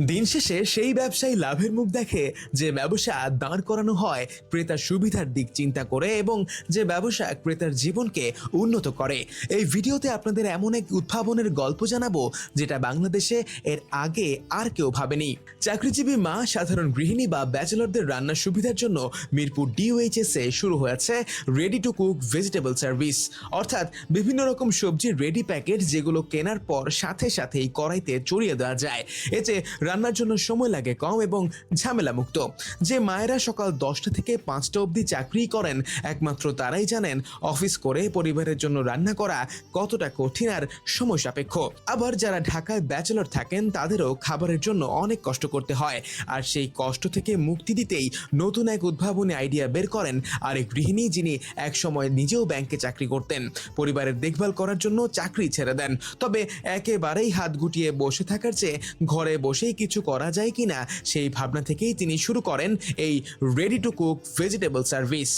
দিন শেষে সেই ব্যবসায়ী লাভের মুখ দেখে যে ব্যবসা দাঁড় করানো হয়, ক্রেতার সুবিধার দিক চিন্তা করে এবং যে ব্যবসা ক্রেতার জীবনকে উন্নত করে। এই ভিডিওতে আপনাদের এমন এক উদ্ভাবনের গল্প জানাব, যেটা বাংলাদেশে এর আগে আর কেউ ভাবেনি। চাকরিজীবী মা, সাধারণ গৃহিণী বা ব্যাচেলরদের রান্নার সুবিধার জন্য মিরপুর ডিওএইচএস শুরু হয়েছে ready to cook vegetable service অর্থাৎ বিভিন্ন রকম সবজির রেডি প্যাকেট যেগুলো কেনার পর সাথে সাথেই কড়াইতে চড়িয়ে দেওয়া যায়। এতে রান্নার জন্য সময় লাগে কম এবং ঝামেলা মুক্ত যে মায়েরা সকাল দশটা থেকে পাঁচটা অবধি চাকরি করেন, একমাত্র তারাই জানেন অফিস করে পরিবারের জন্য রান্না করা কতটা কঠিন আর সময় সাপেক্ষ। আবার যারা ঢাকায় ব্যাচেলর থাকেন, তাদেরও খাবারের জন্য অনেক কষ্ট করতে হয়। আর সেই কষ্ট থেকে মুক্তি দিতেই নতুন এক উদ্ভাবনী আইডিয়া বের করেন আরেক গৃহিণী, যিনি একসময় নিজেও ব্যাংকে চাকরি করতেন। পরিবারের দেখভাল করার জন্য চাকরি ছেড়ে দেন। তবে একেবারেই হাত গুটিয়ে বসে থাকার চেয়ে ঘরে বসেই কিছু করা যায় কি না সেই ভাবনা থেকেই তিনি শুরু করেন এই ready to cook vegetable service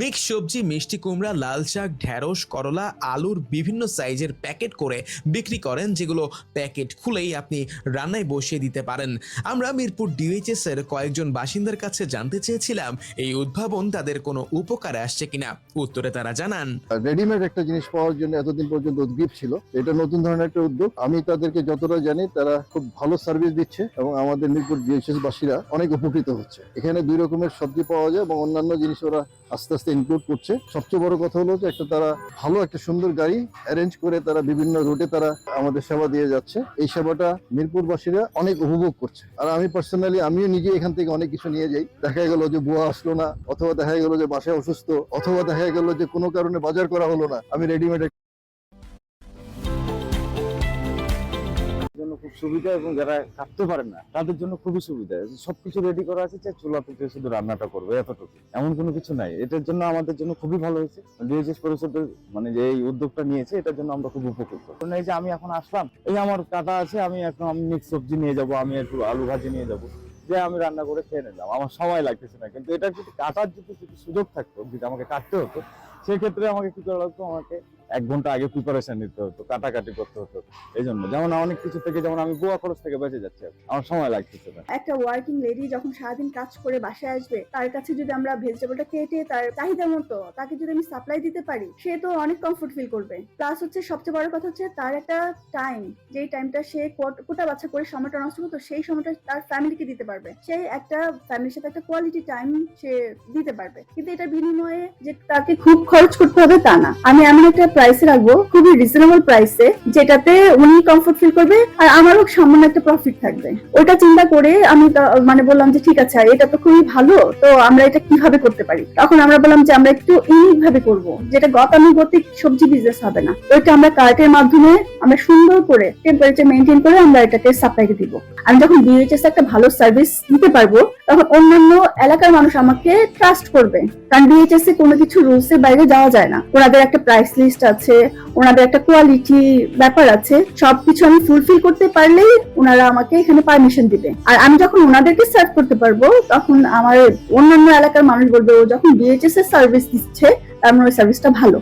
mix সবজি, মিষ্টি কুমড়া, লাল শাক ঢ্যাঁড়স করলা, আলুর বিভিন্ন সাইজের প্যাকেট করে বিক্রি করেন, যেগুলো প্যাকেট খুলেই আপনি রান্নায় বসিয়ে দিতে পারেন। আমরা মিরপুর ডিএইচএস এর কয়েকজন বাসিন্দার কাছে জানতে চেয়েছিলাম, এই উদ্ভাবন তাদের কোনো উপকারে আসছে কিনা? উত্তরে তারা জানান, রেডিমেড একটা জিনিস পাওয়ার জন্য এতদিন পর্যন্ত উদ্গ্রীব ছিল। এটা নতুন ধরনের একটা উদ্যোগ। আমি তাদেরকে যতটা জানি, তারা খুব ভালো সার্ভিস দিচ্ছে এবং আমাদের মিরপুর ডিএসএস বাসীরা অনেক উপকৃত হচ্ছে। এখানে দুই রকমের সবজি পাওয়া যায় এবং অন্যান্য জিনিস ওরা আস্তে আস্তে ইনক্লুড করছে। সবচেয়ে বড় কথা হলো যে একটা তারা ভালো একটা সুন্দর গাড়ি অ্যারেঞ্জ করে তারা বিভিন্ন রুটে তারা আমাদের সেবা দিয়ে যাচ্ছে। এই সেবাটা মিরপুরবাসীরা অনেক উপভোগ করছে। আর আমি পার্সোনালি আমিও নিজে এখান থেকে অনেক কিছু নিয়ে যাই। দেখা গেল যে বুয়া আসলো না, অথবা দেখা গেল যে বাসায় অসুস্থ, অথবা দেখা গেল যে কোনো কারণে বাজার করা হলো না, আমি রেডিমেড খুব সুবিধা এবং যারা কাটতে পারেন না, তাদের জন্য খুবই সুবিধা। সবকিছু রেডি করা আছে যে চুলা থেকে শুধু রান্নাটা করবে এতটুকু এমন কোনো কিছু নাই। এটার জন্য আমাদের জন্য খুবই ভালো হয়েছে। ডিএসএস পরিষদের মানে যে এই উদ্যোগটা নিয়েছে, এটার জন্য আমরা খুব উপকৃত। এই যে আমি এখন আসলাম, এই আমার কাটা আছে, আমি এখন আমি মিক্স সবজি নিয়ে যাব, আমি একটু আলু ভাজি নিয়ে যাব। যে আমি রান্না করে খেয়ে নিলাম। আমার সময় লাগতেছে না। কিন্তু এটা যদি কাটার যদি যদি সুযোগ থাকতো, যদি আমাকে কাটতে হতো, সেক্ষেত্রে আমাকে কি করা লাগতো? আমাকে এক ঘণ্টা আগে প্রিপারেশন নিতে হতো, কাটাকাটি করতে হতো এই জন্য যেমন অনেক কিছু থেকে, যেমন আমি গোয়া খরচ থেকে বেঁচে যাচ্ছি। আমার সময় লাগতেছে না। একটা ওয়ার্কিং লেডি যখন সারাদিন কাজ করে বাসায় আসবে, তার কাছে যদি আমরা ভেজিটেবলটা কেটে তার চাহিদা মতো, তাকে যদি আমি সাপ্লাই দিতে পারি, সে তো অনেক কমফোর্ট ফিল করবে। প্লাস হচ্ছে সবচেয়ে বড় কথা হচ্ছে তার একটা টাইম যেই টাইমটা সে কোটা বাচ্চা করে সময়টা নষ্ট করতো, সেই সময়টা তার ফ্যামিলিকে দিতে পারবে। সে একটা ফ্যামিলির সাথে একটা কোয়ালিটি টাইম সে দিতে পারবে। কিন্তু এটা বিনিময়ে যে তাকে খুব খরচ করতে হবে তা না। আমি এমন একটা প্রাইসে রাখব, খুবই রিজনেবল প্রাইসে যেটাতে উনি কমফোর্ট ফিল করবে আর আমারও সামান্য একটা প্রফিট থাকবে। ওটা চিন্তা করে আমি মানে বললাম যে ঠিক আছে, এটা তো খুবই ভালো, তো আমরা এটা কীভাবে করতে পারি? তখন আমরা বললাম যে আমরা একটু ইউনিক ভাবে করব, যেটা গতানুগতিক সবজি বিজনেস হবে না। ওইটা আমরা কার্টের মাধ্যমে আমরা সুন্দর করে টেম্পারেচার মেনটেন করে আমরা এটাকে সাপ্লাই দিব। আমি যখন বিএইচএস একটা ভালো সার্ভিস দিতে পারব তখন অন্যান্য এলাকার মানুষ আমাকে ট্রাস্ট করবে। কারণ বিএইচএস কোনো কিছু রুলস এর বাইরে যাওয়া যায় না। ওনাদের একটা প্রাইস লিস্ট আছে, ওনাদের একটা কোয়ালিটি ব্যাপার আছে। সবকিছু আমি ফুলফিল করতে পারলেই ওনারা আমাকে এখানে পারমিশন দিবে। আর আমি যখন ওনাদেরকে সার্ভ করতে পারব, তখন আমার অন্যান্য এলাকার মানুষ বলবে, ও যখন বিএইচএস এর সার্ভিস দিচ্ছে, তার মানে ওই সার্ভিসটা ভালো।